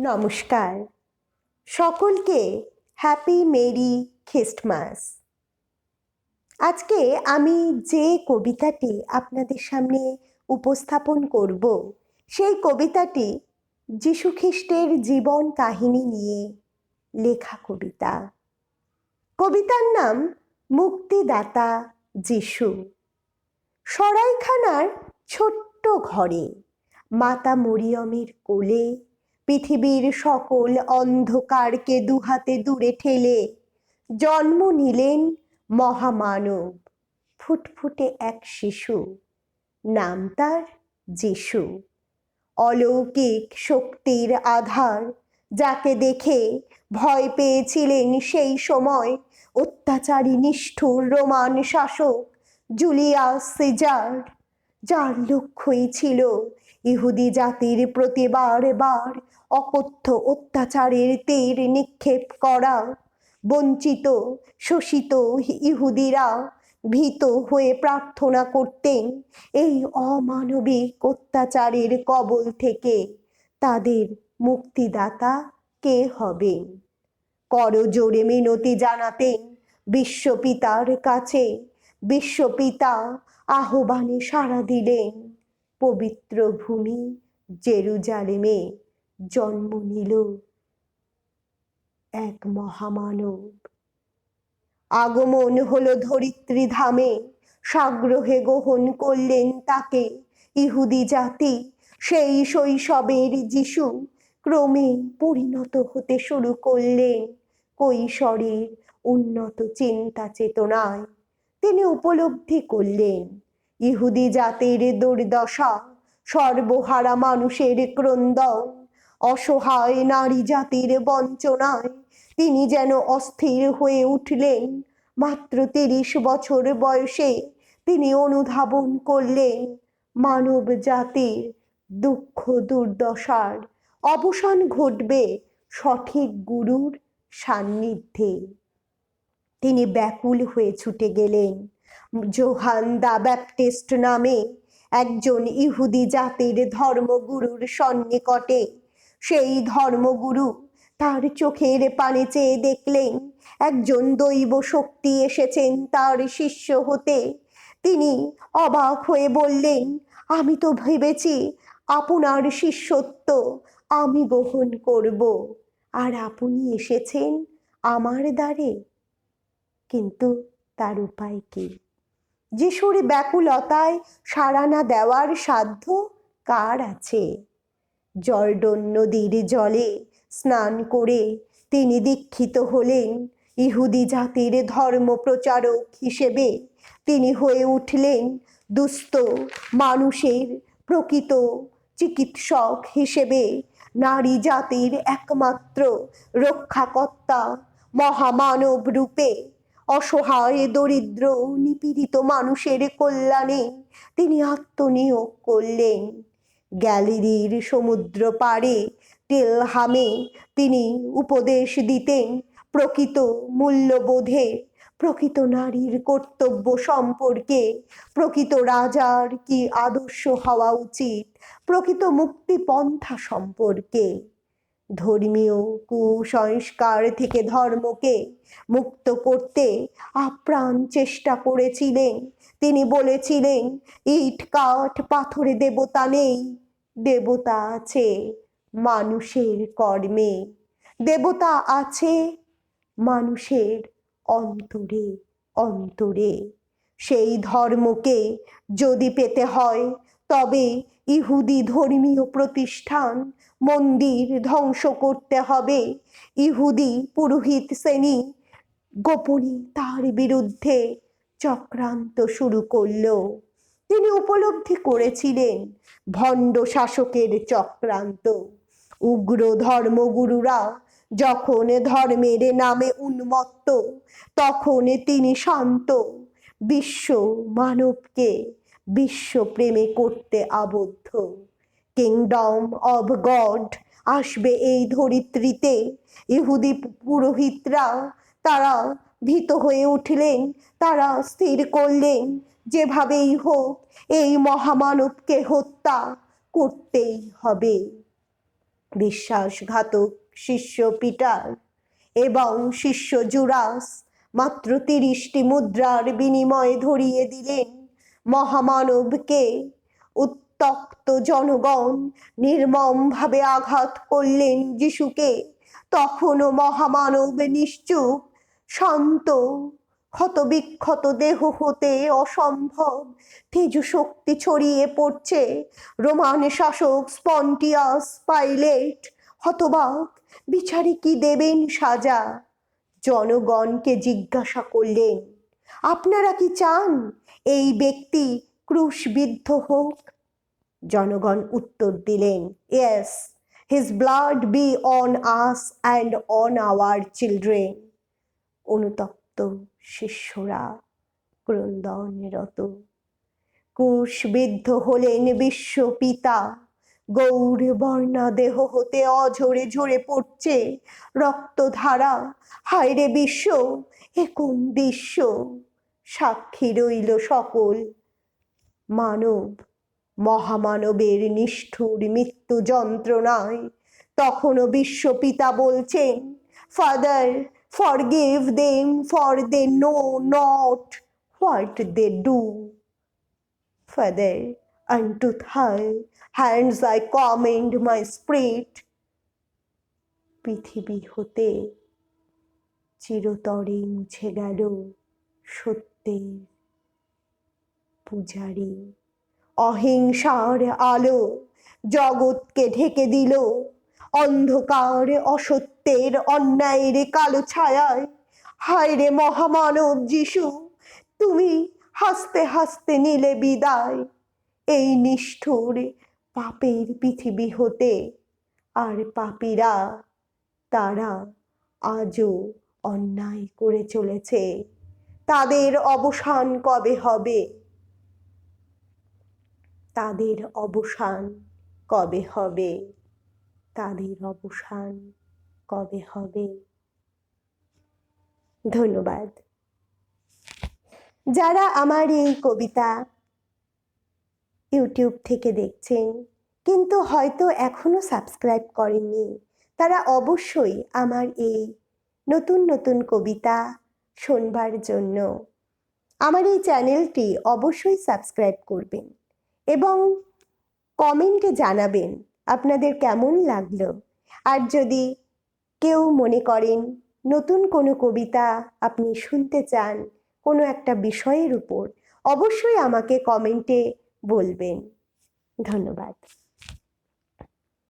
নমস্কার। সকলকে happy Mary Christmas আজকে আমি যে কবিতাটি আপনাদের সামনে উপস্থাপন করব, সেই কবিতাটি যীশু খ্রিস্টের জীবন কাহিনী নিয়ে লেখা কবিতা। কবিতার নাম মুক্তিদাতা যিশু। সরাইখানার ছোট্ট ঘরে মাতা মরিয়মের কোলে পৃথিবীর সকল অন্ধকারকে দুহাতে দূরে ঠেলে জন্ম নিলেন মহামানব। ফুটফুটে এক শিশু, নাম তার যিশু। অলৌকিক শক্তির আধার যাকে দেখে ভয় পেয়েছিলেন সেই সময় অত্যাচারী নিষ্ঠুর রোমান শাসক জুলিয়াস সিজার, যার লক্ষ্যই ছিল ইহুদি জাতির প্রতিবার বার অকথ্য অত্যাচারের তীর নিক্ষেপ করা। বঞ্চিত, শোষিত ইহুদিরা ভীত হয়ে প্রার্থনা করতেন এই অমানবিক অত্যাচারের কবল থেকে। তাদের মুক্তিদাতা কে হবেন? করজোরে মিনতি জানাতেন বিশ্বপিতার কাছে। বিশ্বপিতা আহ্বানে সাড়া দিলেন, পবিত্র ভূমি জেরুজালেমে। জন্ম নিল এক মহামানব। আগমন হলো ধরিত্রী ধামে সাগ্রহে গ্রহণ করলেন তাকে। ইহুদি জাতি সেই শৈশবের যিশু ক্রমে পরিণত হতে শুরু করলেন। কৈশোরের উন্নত চিন্তা চেতনায় তিনি উপলব্ধি করলেন, ইহুদি জাতির দুর্দশা সর্বহারা মানুষের ক্রন্দন অসহায় নারী জাতির বঞ্চনায় তিনি যেন অস্থির হয়ে উঠলেন। মাত্র তিরিশ বছর বয়সে তিনি অনুধাবন করলেন মানব জাতির দুঃখ দুর্দশার। অবসান ঘটবে সঠিক গুরুর সান্নিধ্যে। তিনি ব্যাকুল হয়ে ছুটে গেলেন। জোহান দা ব্যাপটিস্ট নামে একজন ইহুদি জাতির ধর্মগুরুর সন্নিকটে সেই ধর্মগুরু। তার চোখের পানে চেয়ে দেখলেন একজন দৈব শক্তি এসেছেন তার শিষ্য হতে। তিনি অবাক হয়ে বললেন, আমি তো ভেবেছি আপনার শিষ্যত্ব আমি গ্রহণ করব। আর আপনি এসেছেন আমার দ্বারে। কিন্তু তার উপায় কি? যিশুর ব্যাকুলতায় সাড়া না দেওয়ার সাধ্য কার আছে? জর্ডন নদীর জলে স্নান করে তিনি দীক্ষিত হলেন। ইহুদি জাতির ধর্ম প্রচারক হিসেবে তিনি হয়ে উঠলেন দুস্থ মানুষের প্রকৃত চিকিৎসক হিসেবে। নারী জাতির একমাত্র রক্ষাকর্তা মহামানব রূপে অসহায়, দরিদ্র, নিপীড়িত মানুষের কল্যাণে তিনি আত্মনিয়োগ করলেন। গ্যালারির সমুদ্র পাড়ে টেলহামে তিনি উপদেশ দিতেন প্রকৃত মূল্যবোধে। প্রকৃত নারীর কর্তব্য সম্পর্কে প্রকৃত রাজার কি আদর্শ হওয়া উচিত? প্রকৃত মুক্তিপন্থা সম্পর্কে ধর্মীয় কুসংস্কার থেকে ধর্মকে মুক্ত করতে আপ্রাণ চেষ্টা করেছিলেন। তিনি বলেছিলেন, ইট কাঠ পাথরে দেবতা নেই, দেবতা আছে মানুষের কর্মে। দেবতা আছে মানুষের অন্তরে অন্তরে। সেই ধর্মকে যদি পেতে হয়, তবে ইহুদি ধর্মীয় প্রতিষ্ঠান মন্দির ধ্বংস করতে হবে। ইহুদি পুরোহিত শ্রেণি গোপনে তার বিরুদ্ধে চক্রান্ত শুরু করল। তিনি উপলব্ধি করেছিলেন ভণ্ড শাসকের চক্রান্ত। উগ্র ধর্মগুরুরা যখন ধর্মের নামে উন্মত্ত, তখন তিনি শান্ত বিশ্ব মানবকে বিশ্বপ্রেমে করতে আবদ্ধ। কিংডম অব গড আসবে এই ধরিত্রীতে। ইহুদি পুরোহিতরা তারা ভীত হয়ে উঠলেন, তারা স্থির করলেন, যেভাবেই হোক, এই মহামানবকে হত্যা করতেই হবে। বিশ্বাসঘাতক শিষ্য পিটার এবং শিষ্য জুরাস মাত্র তিরিশটি মুদ্রার বিনিময়ে ধরিয়ে দিলেন। মহামানবকে উত্তক্ত জনগণ নির্মমভাবে আঘাত করলেন যিশুকে, তখনও মহামানব নিশ্চুপ, শান্ত, ক্ষতবিক্ষত দেহ হতে অসম্ভব তেজু শক্তি ছড়িয়ে পড়ছে। রোমান শাসক স্পন্টিয়াস পাইলেট হতবাক, বিচারে কি দেবেন সাজা? জনগণকে জিজ্ঞাসা করলেন আপনারা কি চান? এই ব্যক্তি ক্রুশবিদ্ধ হোক। জনগণ উত্তর দিলেন yes his blood be on us and on our children অনুতপ্ত শিষ্যরা ক্রন্দনরত। কুশবিদ্ধ হলেন বিশ্বপিতা গৌর বর্ণা দেহ হতে অঝরে ঝরে পড়ছে। রক্তধারা, হায়রে বিশ্ব, এ কোন দৃশ্য? সাক্ষী রইল সকল। মানব, মহামানবের নিষ্ঠুর মৃত্যু যন্ত্রণায় তখনও বিশ্বপিতা বলছেন father forgive them for they know not what they do father unto thy hands I commend my spirit. পৃথিবী হতে চিরতরে মুছে গেল সত্যের পূজারী। অহিংসার আলো জগৎকে ঢেকে দিল। অন্ধকার অসত্যের অন্যায়ের কালো ছায়ায়। হায় রে মহামানব যিশু, তুমি হাসতে হাসতে নিলে বিদায়। এই নিষ্ঠুর পাপের পৃথিবী হতে। আর পাপীরা, তারা আজও অন্যায় করে চলেছে। তাদের অবসান কবে হবে? তাদের অবসান কবে হবে? তাদের অবসান কবে হবে? ধন্যবাদ। যারা আমার এই কবিতা ইউটিউব থেকে দেখছেন। কিন্তু হয়তো এখনও সাবস্ক্রাইব করেননি। তারা অবশ্যই আমার এই নতুন নতুন কবিতা শোনবার জন্য আমার এই চ্যানেলটি অবশ্যই সাবস্ক্রাইব করবেন এবং কমেন্টে জানাবেন আপনাদের কেমন লাগল। আর যদি কেউ মনে করেন নতুন কোনো কবিতা আপনি শুনতে চান কোনো একটা বিষয়ের উপর, অবশ্যই আমাকে কমেন্টে বলবেন ধন্যবাদ